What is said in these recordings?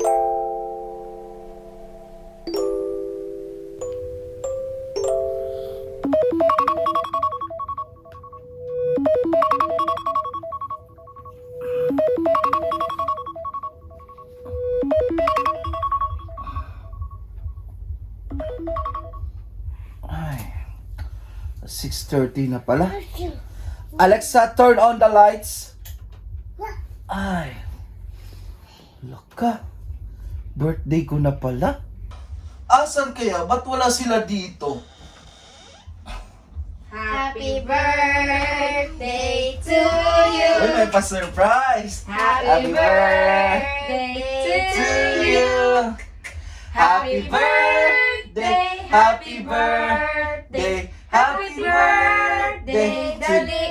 Ay, 6.30 na pala. Alexa, turn on the lights. Ay, laka. Birthday ko na pala. Asan kaya? Ba't wala sila dito? Happy birthday to you. Uy, may pa-surprise! Happy birthday to you. Happy birthday! Happy birthday! Happy birthday to Daddy.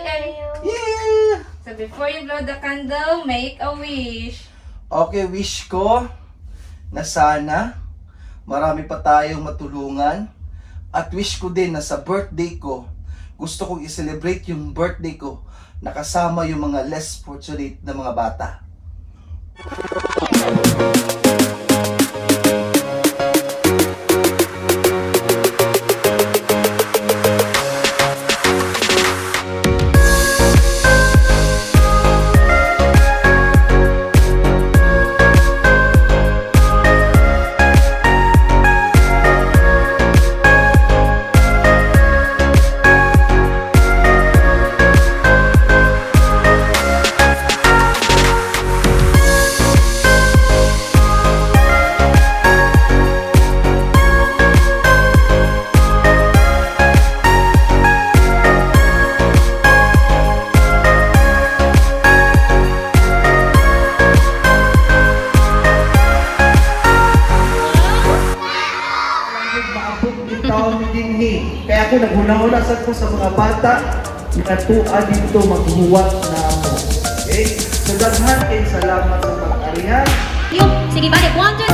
Yeah! So before you blow the candle, make a wish. Okay, wish ko na sana marami pa tayong matulungan at wish ko din na sa birthday ko gusto kong i-celebrate yung birthday ko nakasama yung mga less fortunate na mga bata. Ako naghuna-huna sa ko sa mga bata, pinatuan dito maghuwat na ako. Okay? So daghan kayo salamat sa pag-arihan. Sige balik. One, two,